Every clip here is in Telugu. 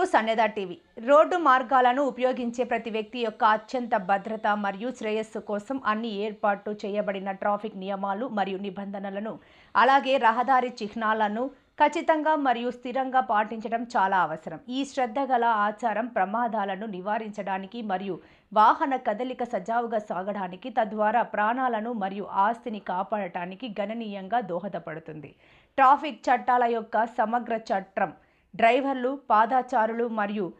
To సన్నెద TV? రోడ్డు మార్గాలను ఉపయోగించే ప్రతి వ్యక్తి యొక్క అత్యంత భద్రత మరియు శ్రేయస్సు కోసం అన్ని ఏర్పాటు చేయబడిన ట్రాఫిక్ నియమాలు మరియు నిబంధనలను అలాగే రహదారి చిహ్నాలను ఖచ్చితంగా మరియు స్థిరంగా పాటించడం చాలా అవసరం. ఈ శ్రద్ధ గల ఆచారం ప్రమాదాలను నివారించడానికి మరియు వాహన కదలిక సజావుగా సాగడానికి తద్వారా ప్రాణాలను మరియు ఆస్తిని కాపాడటానికి గణనీయంగా దోహదపడుతుంది. ట్రాఫిక్ చట్టాల యొక్క సమగ్ర చట్టం డ్రైవర్లు పాదాచారులు మరియు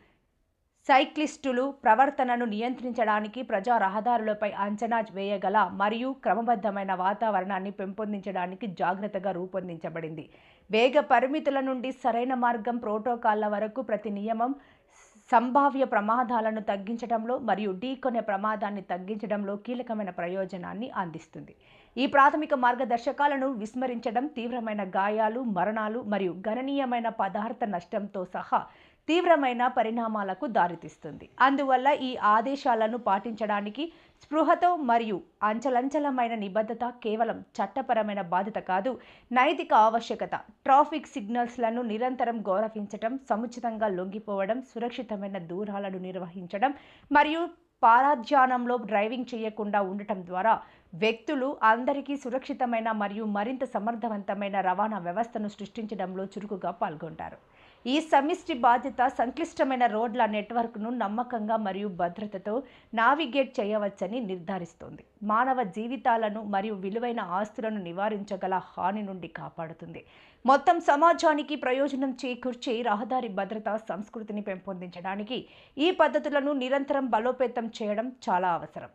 సైక్లిస్టులు ప్రవర్తనను నియంత్రించడానికి ప్రజా రహదారులపై అంచనా వేయగల మరియు క్రమబద్ధమైన వాతావరణాన్ని పెంపొందించడానికి జాగ్రత్తగా రూపొందించబడింది. వేగ పరిమితుల నుండి సరైన మార్గం ప్రోటోకాల్ల వరకు ప్రతి నియమం సంభావ్య ప్రమాదాలను తగ్గించడంలో మరియు ఢీకొనే ప్రమాదాన్ని తగ్గించడంలో కీలకమైన ప్రయోజనాన్ని అందిస్తుంది. ఈ ప్రాథమిక మార్గదర్శకాలను విస్మరించడం తీవ్రమైన గాయాలు మరణాలు మరియు గణనీయమైన పదార్థ నష్టంతో సహా తీవ్రమైన పరిణామాలకు దారితీస్తుంది. అందువల్ల ఈ ఆదేశాలను పాటించడానికి స్పృహతో మరియు అంచలంచలమైన నిబద్ధత కేవలం చట్టపరమైన బాధ్యత కాదు నైతిక ఆవశ్యకత. ట్రాఫిక్ సిగ్నల్స్లను నిరంతరం గౌరవించడం సముచితంగా లొంగిపోవడం సురక్షితమైన దూరాలను నిర్వహించడం మరియు పారాధ్యానంలో డ్రైవింగ్ చేయకుండా ఉండటం ద్వారా వ్యక్తులు అందరికీ సురక్షితమైన మరియు మరింత సమర్థవంతమైన రవాణా వ్యవస్థను సృష్టించడంలో చురుకుగా పాల్గొంటారు. ఈ సమిష్టి బాధ్యత సంక్లిష్టమైన రోడ్ల నెట్వర్క్ను నమ్మకంగా మరియు భద్రతతో నావిగేట్ చేయవచ్చని నిర్ధారిస్తోంది. మానవ జీవితాలను మరియు విలువైన ఆస్తులను నివారించగల హాని నుండి కాపాడుతుంది. మొత్తం సమాజానికి ప్రయోజనం చేకూర్చే రహదారి భద్రత సంస్కృతిని పెంపొందించడానికి ఈ పద్ధతులను నిరంతరం బలోపేతం చేయడం చాలా అవసరం.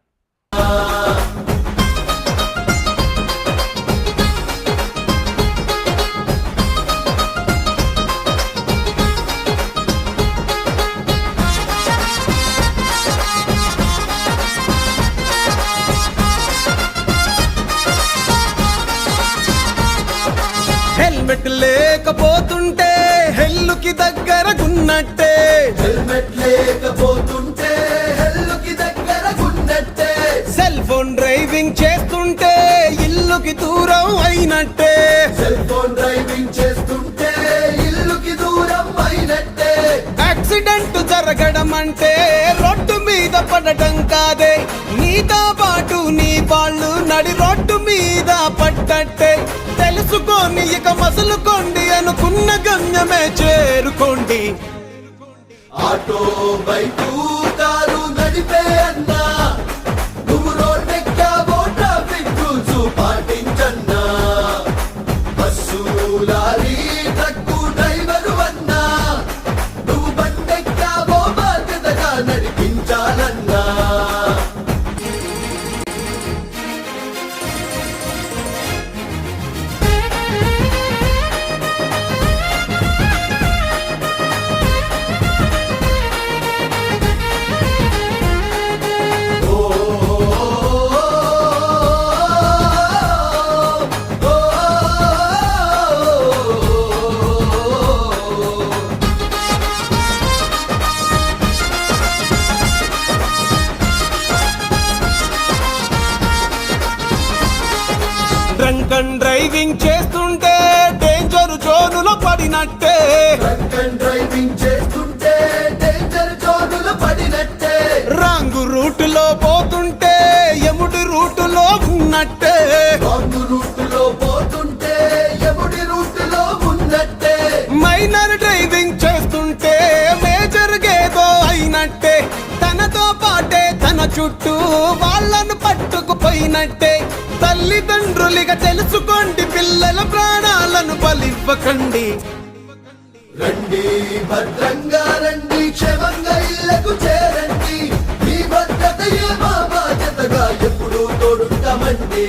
హెల్మెట్ లేకపోతుంటే హెల్లుకి దగ్గరగున్నట్టే. హెల్మెట్ లేకపోతుంటే హెల్లుకి దగ్గర గున్నట్టే సెల్ ఫోన్ డ్రైవింగ్ చేస్తుంటే ఇల్లుకి దూరం అయినట్టే. సెల్ ఫోన్ డ్రైవింగ్ చేస్తుంటే ఇల్లుకి దూరం అయినట్టే. యాక్సిడెంట్ జరగడం అంటే రోడ్డు మీద పడటం కాదే. నీతో పాటు నీ వాళ్ళు నడి రోడ్డు మీద చేసుకొని ఇక మసులుకోండి అనుకున్న గమ్యమే చేరుకోండి. ఆటో బైకు కారు నడిపే అన్నా నువ్వు రోడ్డెక్కావో ట్రాఫిక్ రూల్స్ పాటించన్నా బస్సు లారీ తక్కువ డ్రైవింగ్ చేస్తుంటే డేంజర్ జోనులో పడినట్టే. డ్రైవింగ్ చేస్తుంటే డేంజర్ జోనులు పడినట్టే రాంగు రూటులో పోతుంటే ఎముడి రూటులో ఉన్నట్టే. రాంగ్ రూటులో పోతుంటే ఎముడి రూటులో ఉన్నట్టే మైనర్ డ్రైవింగ్ చేస్తుంటే మేజర్ గేదో అయినట్టే. తనతో పాటే తన చుట్టూ వాళ్ళను పట్టుకుపోయినట్టే తల్లిదండ్రులిగా తెలుసుకోండి పిల్లల ప్రాణాలను బలివ్వకండి. రండి భద్రంగా రండి క్షేమంగా ఇళ్ళకు చేరండి. మీ ఏ మా బాధ్యతగా ఎప్పుడూ తోడుంటామండి.